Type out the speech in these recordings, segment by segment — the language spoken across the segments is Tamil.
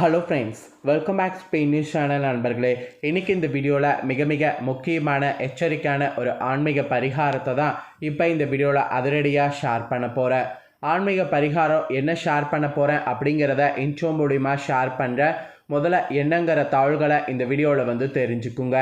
Hello friends welcome back Spain news channel நண்பர்களே. இன்றைக்கி இந்த வீடியோவில் மிக மிக முக்கியமான எச்சரிக்கையான ஒரு ஆன்மீக பரிகாரத்தை தான் இப்போ இந்த வீடியோவில் அதிரடியாக ஷேர் பண்ண போகிறேன் ஆன்மீக பரிகாரம் என்ன ஷேர் பண்ண போகிறேன் அப்படிங்கிறத இன்ட்ரோ மூலிமா ஷேர் பண்ணுறேன் முதல்ல என்னங்கிற தாள்களை இந்த வீடியோவில் வந்து தெரிஞ்சுக்குங்க.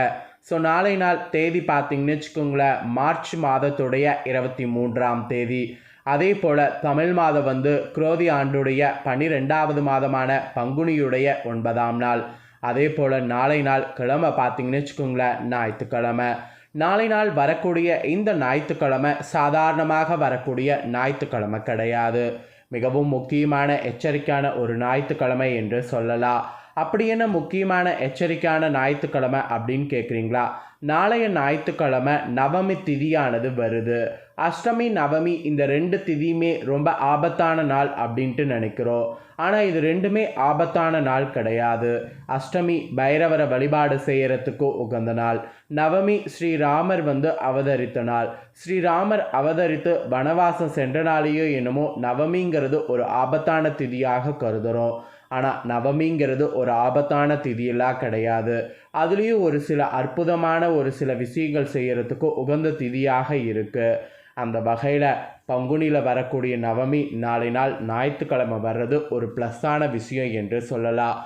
ஸோ நாளை நாள் தேதி பார்த்தீங்கன்னு வச்சுக்கோங்களேன் மார்ச் மாதத்துடைய இருபத்தி மூன்றாம் தேதி. அதே போல் தமிழ் மாதம் வந்து குரோதி ஆண்டுடைய பன்னிரெண்டாவது மாதமான பங்குனியுடைய ஒன்பதாம் நாள். அதே போல் நாளை நாள் கிழமை பார்த்தீங்கன்னு வச்சுக்கோங்களேன் ஞாயிற்றுக்கிழமை. நாளை நாள் வரக்கூடிய இந்த ஞாயிற்றுக்கிழமை சாதாரணமாக வரக்கூடிய ஞாயிற்றுக்கிழமை கிடையாது. மிகவும் முக்கியமான எச்சரிக்கையான ஒரு ஞாயிற்றுக்கிழமை என்று சொல்லலாம். அப்படி என்ன முக்கியமான எச்சரிக்கையான ஞாயிற்றுக்கிழமை அப்படின்னு கேட்குறீங்களா? நாளைய ஞாயிற்றுக்கிழமை நவமி திதியானது வருது. அஷ்டமி நவமி இந்த ரெண்டு திதியுமே ரொம்ப ஆபத்தான நாள் அப்படின்ட்டு நினைக்கிறோம். ஆனால் இது ரெண்டுமே ஆபத்தான நாள் கிடையாது. அஷ்டமி பைரவரை வழிபாடு செய்யறதுக்கு உகந்த நாள். நவமி ஸ்ரீராமர் வந்து அவதரித்த நாள். ஸ்ரீராமர் அவதரித்து வனவாசம் சென்ற நாளையோ என்னமோ நவமிங்கிறது ஒரு ஆபத்தான திதியாக கருதுகிறோம் ஆனால் நவமிங்கிறது ஒரு ஆபத்தான திதியெல்லாம் கிடையாது. அதுலேயும் ஒரு சில அற்புதமான ஒரு சில விஷயங்கள் செய்கிறதுக்கு உகந்த திதியாக இருக்குது அந்த வகையில் பங்குனியில் வரக்கூடிய நவமி நாளை நாள் ஞாயிற்றுக்கிழமை வர்றது ஒரு ப்ளஸ்ஸான விஷயம் என்று சொல்லலாம்.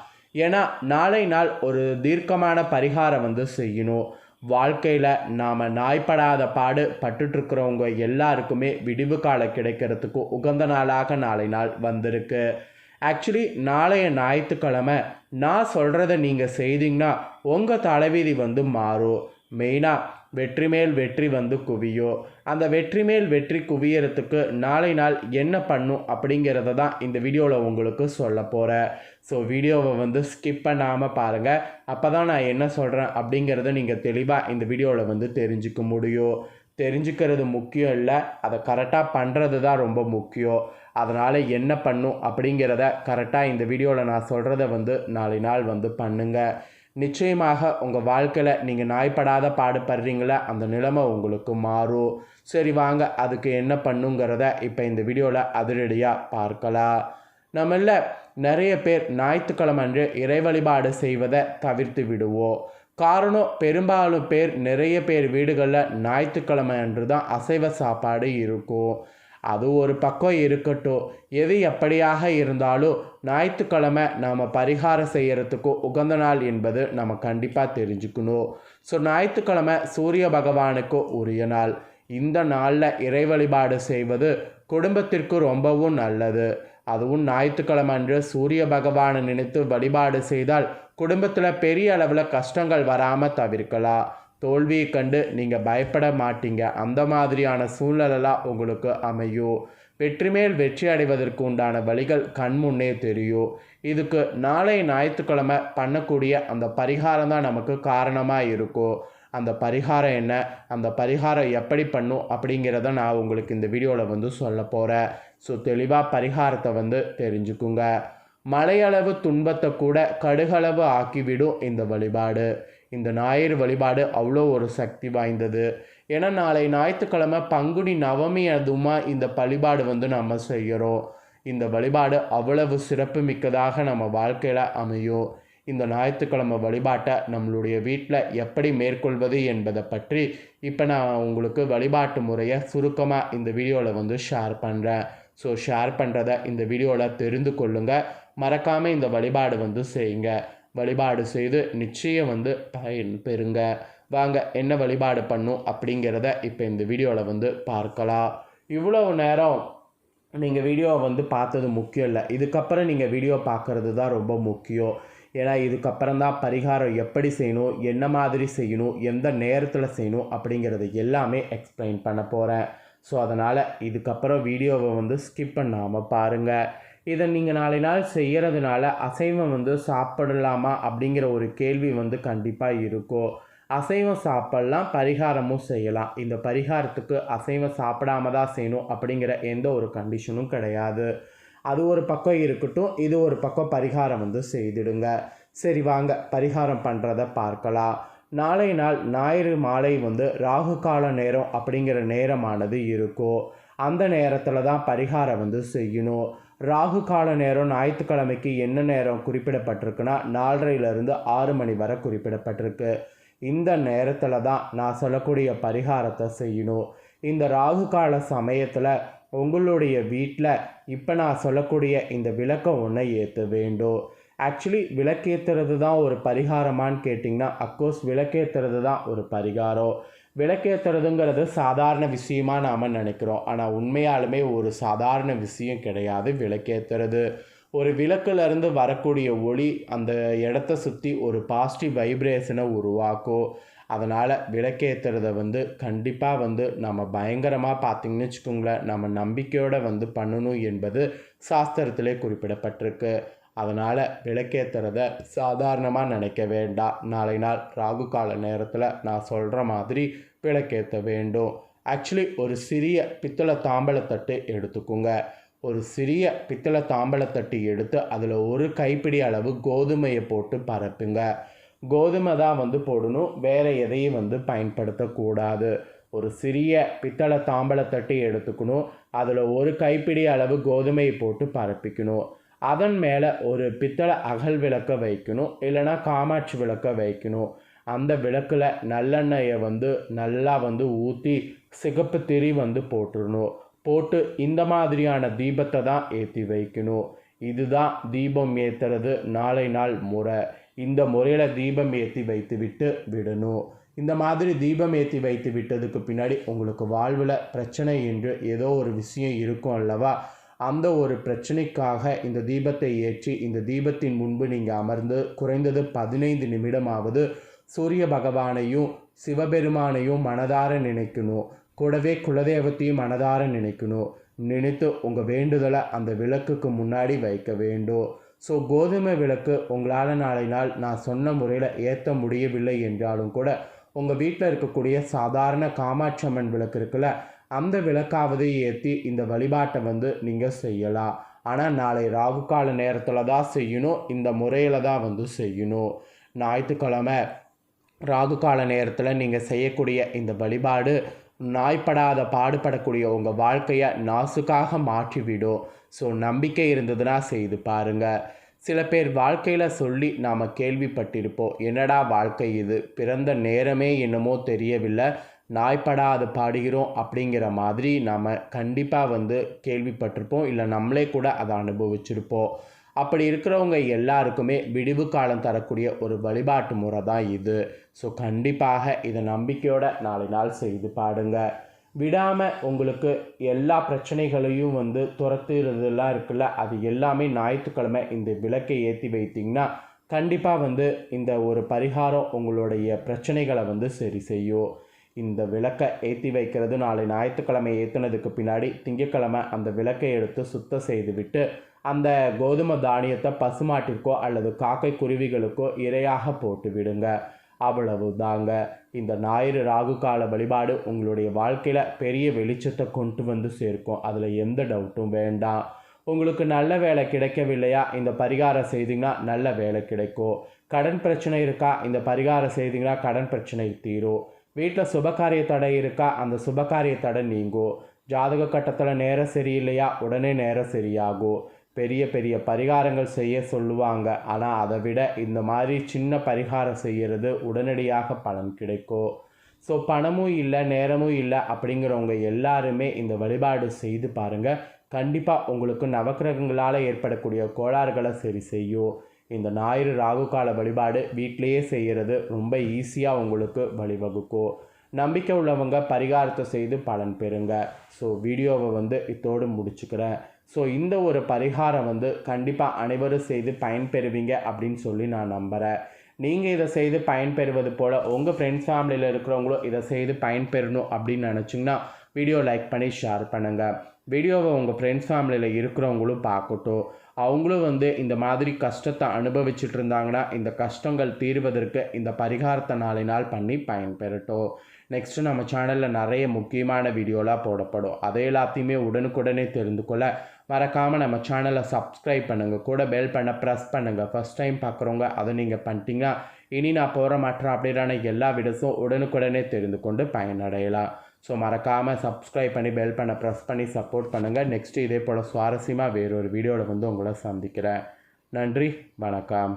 ஏன்னா நாளை நாள் ஒரு தீர்க்கமான பரிகாரம் வந்து செய்யணும். வாழ்க்கையில் நாம் நாய்ப்படாத பாடு பட்டுட்ருக்கிறவங்க எல்லாருக்குமே விடிவு காலம் கிடைக்கிறதுக்கு உகந்த நாளாக நாளை நாள் வந்திருக்கு. ஆக்சுவலி நாளைய ஞாயிற்றுக்கிழமை நான் சொல்கிறத நீங்கள் செய்தீங்கன்னா உங்கள் தலைவிதி வந்து மாறும். மெயினாக வெற்றி மேல் வெற்றி வந்து குவியும் அந்த வெற்றி மேல் வெற்றி குவியறதுக்கு நாளை நாள் என்ன பண்ணும் அப்படிங்கிறத தான் இந்த வீடியோவில் உங்களுக்கு சொல்ல போகிறேன் ஸோ வீடியோவை வந்து ஸ்கிப் பண்ணாமல் பாருங்கள் அப்போ தான் நான் என்ன சொல்கிறேன் அப்படிங்கிறத நீங்கள் தெளிவாக இந்த வீடியோவில் வந்து தெரிஞ்சுக்க முடியும் தெரிஞ்சுக்கிறது முக்கியம் இல்லை. அதை கரெக்டாக பண்ணுறது தான் ரொம்ப முக்கியம் அதனால் என்ன பண்ணும் அப்படிங்கிறத கரெக்டாக இந்த வீடியோவில் நான் சொல்கிறத வந்து நாளை நாள் வந்து பண்ணுங்கள் நிச்சயமாக உங்கள் வாழ்க்கையில் நீங்கள் நாய்ப்படாத பாடுபடுறீங்களா அந்த நிலைமை உங்களுக்கு மாறும். சரி வாங்க அதுக்கு என்ன பண்ணுங்கிறத இப்போ இந்த வீடியோவில் அதிரடியாக பார்க்கலாம். நம்மள நிறைய பேர் ஞாயிற்றுக்கிழமை அன்று இறை வழிபாடு செய்வதை தவிர்த்து விடுவோம். காரணம் பெரும்பாலும் பேர் நிறைய பேர் வீடுகளில் ஞாயிற்றுக்கிழமை அன்று தான் அசைவ சாப்பாடு இருக்கும். அது ஒரு பக்கம் இருக்கட்டும். எது எப்படியாக இருந்தாலும் ஞாயிற்றுக்கிழமை நாம் பரிகாரம் செய்கிறதுக்கு உகந்த நாள் என்பது நம்ம கண்டிப்பாக தெரிஞ்சுக்கணும். ஸோ ஞாயிற்றுக்கிழமை சூரிய பகவானுக்கு உரிய நாள். இந்த நாளில் இறை வழிபாடு செய்வது குடும்பத்திற்கு ரொம்பவும் நல்லது. அதுவும் ஞாயிற்றுக்கிழமை அன்று சூரிய பகவானை நினைத்து வழிபாடு செய்தால் குடும்பத்தில் பெரிய அளவில் கஷ்டங்கள் வராமல் தவிர்க்கலாம். தோல்வியை கண்டு நீங்கள் பயப்பட மாட்டீங்க. அந்த மாதிரியான சூழ்நிலெல்லாம் உங்களுக்கு அமையும் வெற்றி மேல் வெற்றி அடைவதற்கு உண்டான வழிகள் கண்முன்னே தெரியும். இதுக்கு நாளை ஞாயிற்றுக்கிழமை பண்ணக்கூடிய அந்த பரிகாரம் தான் நமக்கு காரணமாக இருக்கும் அந்த பரிகாரம் என்ன? அந்த பரிகாரம் எப்படி பண்ணும்? அப்படிங்கிறத நான் உங்களுக்கு இந்த வீடியோவில் வந்து சொல்ல போகிறேன் ஸோ தெளிவாக பரிகாரத்தை வந்து தெரிஞ்சுக்குங்க. மலையளவு துன்பத்தை கூட கடுகளவு ஆக்கிவிடும் இந்த வழிபாடு. இந்த ஞாயிறு வழிபாடு அவ்வளோ ஒரு சக்தி வாய்ந்தது. ஏன்னா நாளை ஞாயிற்றுக்கிழமை பங்குனி நவமி அதுமா இந்த வழிபாடு வந்து நம்ம செய்கிறோம் இந்த வழிபாடு அவ்வளவு சிறப்பு மிக்கதாக நம்ம வாழ்க்கையில் அமையும். இந்த ஞாயிற்றுக்கிழமை வழிபாட்டை நம்மளுடைய வீட்டில் எப்படி மேற்கொள்வது என்பதை பற்றி இப்போ நான் உங்களுக்கு வழிபாட்டு முறையை சுருக்கமாக இந்த வீடியோவில் வந்து ஷேர் பண்ணுறேன் ஸோ ஷேர் பண்ணுறத இந்த வீடியோவில் தெரிந்து கொள்ளுங்கள் மறக்காமல் இந்த வழிபாடு வந்து செய்யுங்க. வழிபாடு செய்து நிச்சயம் வந்து பயன் பெறுங்க. வாங்க என்ன வழிபாடு பண்ணும் அப்படிங்கிறத இப்போ இந்த வீடியோவில் வந்து பார்க்கலாம். இவ்வளோ நேரம் நீங்கள் வீடியோவை வந்து பார்த்தது முக்கியம் இல்லை. இதுக்கப்புறம் நீங்கள் வீடியோ பார்க்குறது தான் ரொம்ப முக்கியம். ஏன்னா இதுக்கப்புறம் தான் பரிகாரம் எப்படி செய்யணும் என்ன மாதிரி செய்யணும் எந்த நேரத்தில் செய்யணும் அப்படிங்கிறது எல்லாமே எக்ஸ்பிளைன் பண்ண போகிறேன் ஸோ அதனால் இதுக்கப்புறம் வீடியோவை வந்து ஸ்கிப் பண்ணாமல் பாருங்கள் இதை நீங்கள் நாளை நாள் செய்கிறதுனால அசைவம் வந்து சாப்பிடலாமா அப்படிங்கிற ஒரு கேள்வி வந்து கண்டிப்பாக இருக்கும் அசைவம் சாப்பிட்லாம் பரிகாரமும் செய்யலாம். இந்த பரிகாரத்துக்கு அசைவம் சாப்பிடாம தான் செய்யணும் அப்படிங்கிற எந்த ஒரு கண்டிஷனும் கிடையாது. அது ஒரு பக்கம் இருக்கட்டும் இது ஒரு பக்கம் பரிகாரம் வந்து செய்திடுங்க. சரி வாங்க. பரிகாரம் பண்ணுறத பார்க்கலாம். நாளை நாள் ஞாயிறு மாலை வந்து ராகு கால நேரம் அப்படிங்கிற நேரமானது இருக்கும் அந்த நேரத்தில் தான் பரிகாரம் வந்து செய்யணும். ராகு கால நேரம் ஞாயிற்றுக்கிழமைக்கு என்ன நேரம் குறிப்பிடப்பட்டிருக்குன்னா நாலரையிலிருந்து ஆறு மணி வரை குறிப்பிடப்பட்டிருக்கு. இந்த நேரத்தில் தான் நான் சொல்லக்கூடிய பரிகாரத்தை செய்யணும். இந்த ராகு கால சமயத்தில் உங்களுடைய வீட்டில் இப்போ நான் சொல்லக்கூடிய இந்த விளக்கம் ஒன்றை ஏற்ற வேண்டும். ஆக்சுவலி விளக்கேற்றுறது தான் ஒரு பரிகாரமான்னு கேட்டிங்கன்னா அக்கோர்ஸ் விளக்கேற்றுறது தான் ஒரு பரிகாரம். விளக்கேற்றுறதுங்கிறது சாதாரண விஷயமா நாம் நினைக்கிறோம். ஆனால் உண்மையாலுமே ஒரு சாதாரண விஷயம் கிடையாது. விளக்கேற்றுறது ஒரு விளக்குலேருந்து வரக்கூடிய ஒளி அந்த இடத்த சுற்றி ஒரு பாசிட்டிவ் வைப்ரேஷனை உருவாக்கும் அதனால் விளக்கேற்றுறத வந்து கண்டிப்பாக வந்து நம்ம பயங்கரமாக பார்த்திங்கன்னு வச்சுக்கோங்களேன். நம்ம நம்பிக்கையோடு வந்து பண்ணணும் என்பது சாஸ்திரத்திலே குறிப்பிடப்பட்டிருக்கு. அதனால் விளக்கேற்றுறத சாதாரணமாக நினைக்க வேண்டாம். நாளை நாள் ராகு கால நேரத்தில் நான் சொல்கிற மாதிரி விளக்கேற்ற வேண்டும். ஆக்சுவலி ஒரு சிறிய பித்தளை தாம்பலத்தட்டு எடுத்துக்கோங்க. ஒரு சிறிய பித்தளை தாம்பலத்தட்டு எடுத்து அதில் ஒரு கைப்பிடி அளவு கோதுமையை போட்டு பரப்புங்க. கோதுமை தான் வந்து போடணும். வேறு எதையும் வந்து பயன்படுத்தக்கூடாது. ஒரு சிறிய பித்தளை தாம்பலத்தட்டு எடுத்துக்கணும். அதில் ஒரு கைப்பிடி அளவு கோதுமையை போட்டு பரப்பிக்கணும். அதன் மேலே ஒரு பித்தளை அகல் விளக்க வைக்கணும் இல்லைனா காமாட்சி விளக்க வைக்கணும். அந்த விளக்கில் நல்லெண்ணெயை வந்து நல்லா வந்து ஊற்றி சிகப்பு திரி வந்து போட்டுடணும் போட்டு இந்த மாதிரியான தீபத்தை தான் ஏற்றி வைக்கணும். இதுதான் தீபம் ஏற்றுறது நாளை நாள் முறை. இந்த முறையில் தீபம் ஏற்றி வைத்து விட்டு விடணும். இந்த மாதிரி தீபம் ஏற்றி வைத்து விட்டதுக்கு பின்னாடி உங்களுக்கு வாழ்வில் பிரச்சனை என்று ஏதோ ஒரு விஷயம் இருக்கும் அல்லவா? அந்த ஒரு பிரச்சனைக்காக இந்த தீபத்தை ஏற்றி இந்த தீபத்தின் முன்பு நீங்கள் அமர்ந்து குறைந்தது பதினைந்து நிமிடமாவது சூரிய பகவானையும் சிவபெருமானையும் மனதார நினைக்கணும் கூடவே குலதெய்வத்தையும் மனதார நினைக்கணும் நினைத்து உங்கள் வேண்டுதலை அந்த விளக்குக்கு முன்னாடி வைக்க வேண்டும் ஸோ கோதுமை விளக்கு உங்களால் நாளை நாள் நான் சொன்ன முறையில் ஏற்ற முடியவில்லை என்றாலும் கூட உங்கள் வீட்டில் இருக்கக்கூடிய சாதாரண காமாட்சி அம்மன் விளக்கு இருக்குல்ல அந்த விளக்காவது ஏற்றி இந்த வழிபாட்டை வந்து நீங்கள் செய்யலாம். ஆனால் நாளை ராகு கால நேரத்தில் தான் செய்யணும். இந்த முறையில் தான் வந்து செய்யணும். ஞாயிற்றுக்கிழமை ராகு கால நேரத்தில் நீங்கள் செய்யக்கூடிய இந்த வழிபாடு நாய்ப்படாத பாடுபடக்கூடிய உங்கள் வாழ்க்கையை நாசுக்காக மாற்றிவிடும். ஸோ நம்பிக்கை இருந்ததுன்னா செய்து பாருங்கள் சில பேர் வாழ்க்கையில் சொல்லி நாம் கேள்விப்பட்டிருப்போம். என்னடா வாழ்க்கை இது? பிறந்த நேரமே என்னமோ தெரியவில்லை. நாய்ப்படாது பாடுகிறோம் அப்படிங்கிற மாதிரி நாம் கண்டிப்பாக வந்து கேள்விப்பட்டிருப்போம். இல்லை நம்மளே கூட அதை அனுபவிச்சிருப்போம். அப்படி இருக்கிறவங்க எல்லாருக்குமே விடிவு காலம் தரக்கூடிய ஒரு வழிபாட்டு முறை தான் இது. ஸோ கண்டிப்பாக இதை நம்பிக்கையோட நாளை நாள் செய்து பாடுங்க. விடாமல் உங்களுக்கு எல்லா பிரச்சனைகளையும் வந்து துரத்துறதுலாம் இருக்குல்ல அது எல்லாமே ஞாயிற்றுக்கிழமை இந்த விளக்கை ஏற்றி வைத்திங்கன்னா கண்டிப்பாக வந்து இந்த ஒரு பரிகாரம் உங்களுடைய பிரச்சனைகளை வந்து சரி செய்யும். இந்த விளக்கை ஏற்றி வைக்கிறது நாளை ஞாயிற்றுக்கிழமை ஏற்றுனதுக்கு பின்னாடி திங்கட்கிழமை அந்த விளக்கை எடுத்து சுத்தம் செய்துவிட்டு அந்த கோதுமை தானியத்தை பசுமாட்டிற்கோ அல்லது காக்கை குருவிகளுக்கோ இரையாக போட்டு விடுங்க. அவ்வளவு தாங்க இந்த ஞாயிறு ராகு கால வழிபாடு உங்களுடைய வாழ்க்கையில் பெரிய வெளிச்சத்தை கொண்டு வந்து சேர்க்கும். அதில் எந்த டவுட்டும் வேண்டாம். உங்களுக்கு நல்ல வேலை கிடைக்கவில்லையா? இந்த பரிகாரம் செய்தீங்கன்னா நல்ல வேலை கிடைக்கும். கடன் பிரச்சனை இருக்கா? இந்த பரிகாரம் செய்தீங்கன்னா கடன் பிரச்சனை தீரும். வீட்டில் சுபகாரிய தடை இருக்கா? அந்த சுபகாரிய தடை நீங்கும் ஜாதக கட்டத்தில் நேரம் சரியில்லையா? உடனே நேரம் சரியாகும் பெரிய பெரிய பரிகாரங்கள் செய்ய சொல்லுவாங்க. ஆனால் அதை விட இந்த மாதிரி சின்ன பரிகாரம் செய்கிறது உடனடியாக பலன் கிடைக்கும் ஸோ பணமும் இல்லை நேரமும் இல்லை அப்படிங்கிறவங்க எல்லாருமே இந்த வழிபாடு செய்து பாருங்கள் கண்டிப்பாக உங்களுக்கு நவக்கிரகங்களால் ஏற்படக்கூடிய கோளாறுகளை சரி செய்யும் இந்த ஞாயிறு ராகு கால வழிபாடு வீட்டிலேயே செய்கிறது ரொம்ப ஈஸியாக உங்களுக்கு வழிவகுக்கும். நம்பிக்கை உள்ளவங்க பரிகாரத்தை செய்து பலன் பெறுங்க. ஸோ வீடியோவை வந்து இத்தோடு முடிச்சுக்கிறேன். ஸோ இந்த ஒரு பரிகாரம் வந்து கண்டிப்பாக அனைவரும் செய்து பயன்பெறுவீங்க அப்படின்னு சொல்லி நான் நம்புகிறேன் நீங்கள் இதை செய்து பயன்பெறுவது போல் உங்கள் ஃப்ரெண்ட்ஸ் ஃபேமிலியில் இருக்கிறவங்களும் இதை செய்து பயன்பெறணும் அப்படின்னு நினச்சிங்கன்னா வீடியோ லைக் பண்ணி ஷேர் பண்ணுங்கள் வீடியோவை உங்கள் ஃப்ரெண்ட்ஸ் ஃபேமிலியில் இருக்கிறவங்களும் பார்க்கட்டும். அவங்களும் வந்து இந்த மாதிரி கஷ்டத்தை அனுபவிச்சுட்டு இருந்தாங்கன்னா இந்த கஷ்டங்கள் தீர்வதற்கு இந்த பரிகாரத்தை நாளை நாள் பண்ணி பயன்பெறட்டும். நெக்ஸ்ட்டு நம்ம சேனலில் நிறைய முக்கியமான வீடியோலாம் போடப்படும். அதை எல்லாத்தையுமே உடனுக்குடனே தெரிந்து கொள்ள மறக்காமல் நம்ம சேனலை சப்ஸ்கிரைப் பண்ணுங்கள் கூட பெல் பண்ண ப்ரெஸ் பண்ணுங்கள் ஃபஸ்ட் டைம் பார்க்குறவங்க அதை நீங்கள் பண்ணிட்டீங்கன்னா இனி நான் போகிற மற்ற அப்படின்னா எல்லா வீடியோஸும் உடனுக்குடனே தெரிந்து கொண்டு பயனடையலாம். ஸோ மறக்காமல் சப்ஸ்கிரைப் பண்ணி பெல் பண்ண ப்ரெஸ் பண்ணி சப்போர்ட் பண்ணுங்கள் நெக்ஸ்ட்டு இதே போல் சுவாரஸ்யமாக வேறொரு வீடியோவில் வந்து உங்களை சந்திக்கிறேன். நன்றி வணக்கம்.